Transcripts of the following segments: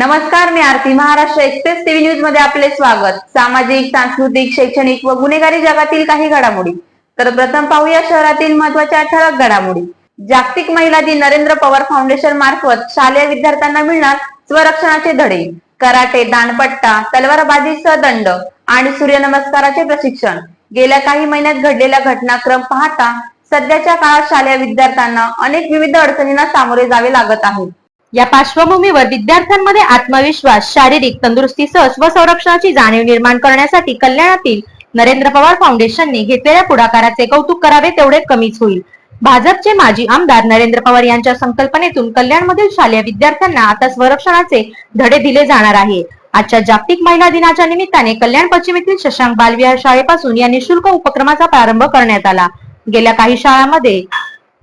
नमस्कार मी Aarti Maharashtra express TV न्यूजमध्ये आपले स्वागत. सामाजिक सांस्कृतिक शैक्षणिक व गुन्हेगारी जगातील काही घडामोडी. तर प्रथम पाहूया शहरातील महत्त्वाच्या ठळक घडामोडी. जागतिक महिला दिन नरेंद्र पवार फाउंडेशन मार्फत शालेय विद्यार्थ्यांना मिळणार स्वरक्षणाचे धडे. कराटे दानपट्टा तलवारबाजीसह दंड आणि सूर्यनमस्काराचे प्रशिक्षण. गेल्या काही महिन्यात घडलेला घटनाक्रम पाहता सध्याच्या काळात शालेय विद्यार्थ्यांना अनेक विविध अडचणींना सामोरे जावे लागत आहे. या पार्श्वभूमीवर विद्यार्थ्यांमध्ये आत्मविश्वास शारीरिक तंदुरुस्तीसह स्वसंरक्षणाची जाणीव निर्माण करण्यासाठी कल्याणातील नरेंद्र पवार फाउंडेशनने घेतलेल्या पुढाकाराचे कौतुक करावे तेवढे कमीच होईल. भाजपचे माजी आमदार नरेंद्र पवार यांच्या संकल्पनेतून कल्याणमधील शालेय विद्यार्थ्यांना आता स्वरक्षणाचे धडे दिले जाणार आहे. आजच्या जागतिक महिला दिनाच्या निमित्ताने कल्याण पश्चिम येथील शशांक बालविहार शाळेपासून या निशुल्क उपक्रमाचा प्रारंभ करण्यात आला. गेल्या काही शाळांमध्ये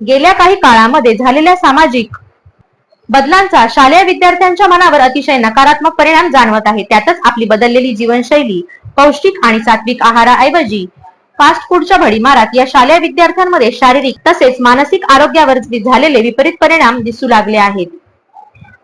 गेल्या काही काळामध्ये झालेल्या सामाजिक बदलांचा शालेय विद्यार्थ्यांच्या मनावर अतिशय नकारात्मक परिणाम जाणवत आहे. त्यातच आपली बदललेली जीवनशैली पौष्टिक आणि सात्विक आहाराऐवजी फास्ट फूडच्या भडीमारात या शालेय विद्यार्थ्यांमध्ये शारीरिक तसेच मानसिक आरोग्यावर झालेले विपरीत परिणाम दिसू लागले आहेत.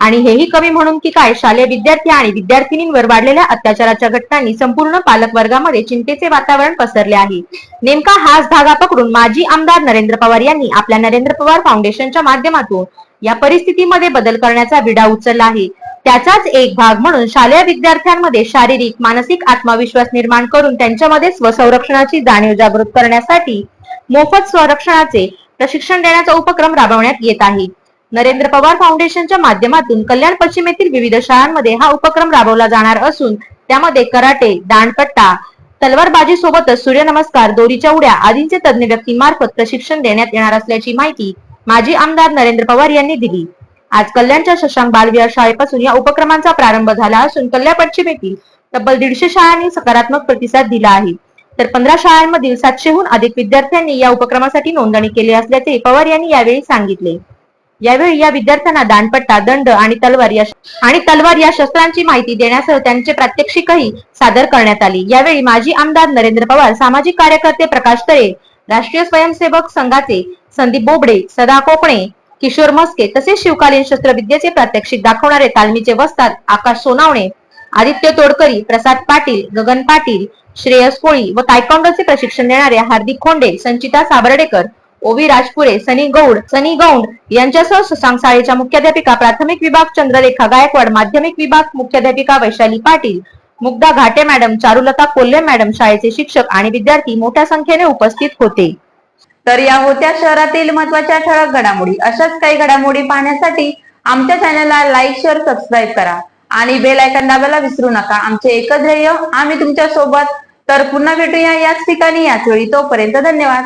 आणि हेही कमी म्हणून की काय? शालेय विद्यार्थी आणि विद्यार्थिनींवर वाढलेल्या अत्याचाराच्या घटनांनी संपूर्ण पालक वर्गामध्ये चिंतेचे वातावरण पसरले आहे. नेमका हाच धागा पकडून माजी आमदार नरेंद्र पवार यांनी आपल्या नरेंद्र पवार फाउंडेशनच्या माध्यमातून या परिस्थितीमध्ये बदल करण्याचा विडा उचलला आहे. त्याचाच एक भाग म्हणून शालेय विद्यार्थ्यांमध्ये शारीरिक मानसिक आत्मविश्वास निर्माण करून त्यांच्यामध्ये स्वसंरक्षणाची जाणीव जागृत करण्यासाठी मोफत स्वरक्षणाचे प्रशिक्षण देण्याचा उपक्रम राबवण्यात येत आहे. नरेंद्र पवार फाउंडेशनच्या माध्यमातून कल्याण पश्चिम येथील विविध शाळांमध्ये हा उपक्रम राबवला जाणार असून त्यामध्ये कराटे दांडपट्टा तलवारबाजी सोबतच सूर्यनमस्कार दोरीच्या उड्या आदींचे तज्ञ व्यक्तीमार्फत प्रशिक्षण देण्यात येणार असल्याची माहिती माजी आमदार नरेंद्र पवार यांनी दिली. आज कल्याणच्या शशांक बालविहार शाळेपासून या उपक्रमांचा प्रारंभ झाला असून कल्याण पश्चिम येथील तब्बल दीडशे शाळांनी सकारात्मक प्रतिसाद दिला आहे. तर पंधरा शाळांमधील सातशेहून अधिक विद्यार्थ्यांनी या उपक्रमासाठी नोंदणी केली असल्याचे पवार यांनी यावेळी सांगितले. यावेळी या विद्यार्थ्यांना दांडपट्टा दंड आणि तलवार या आणि तलवार या शस्त्रांची माहिती देण्यासह त्यांचे प्रात्यक्षिकही सादर करण्यात आली. यावेळी माजी आमदार नरेंद्र पवार सामाजिक कार्यकर्ते प्रकाश तळे राष्ट्रीय स्वयंसेवक संघाचे संदीप बोबडे सदा कोकणे किशोर मस्के तसेच शिवकालीन शस्त्रविद्येचे प्रात्यक्षिक दाखवणारे तालमीचे वस्तात आकाश सोनावणे आदित्य तोडकरी प्रसाद पाटील गगन पाटील श्रेयस कोळी व तायकोंडोचे प्रशिक्षण देणारे हार्दिक खोंडे संचिता साबर्डेकर ओवी राजपुरे सनी गौड सनी गौंड यांच्यासह सुसांग शाळेच्या मुख्याध्यापिका प्राथमिक विभाग चंद्रलेखा गायकवाड माध्यमिक विभाग मुख्याध्यापिका वैशाली पाटील मुग्धा घाटे मॅडम चारुलता कोल्हे मॅडम शाळेचे शिक्षक आणि विद्यार्थी मोठ्या संख्येने उपस्थित होते. तर या होत्या शहरातील महत्त्वाच्या ठळक घडामोडी. अशाच काही घडामोडी पाहण्यासाठी आमच्या चॅनलला लाईक शेअर सबस्क्राईब करा आणि बेल आयकन दाबायला विसरू नका. आमचे एकच ध्येय आम्ही तुमच्यासोबत तर पुन्हा भेटूया याच ठिकाणी याच वेळी. तोपर्यंत धन्यवाद.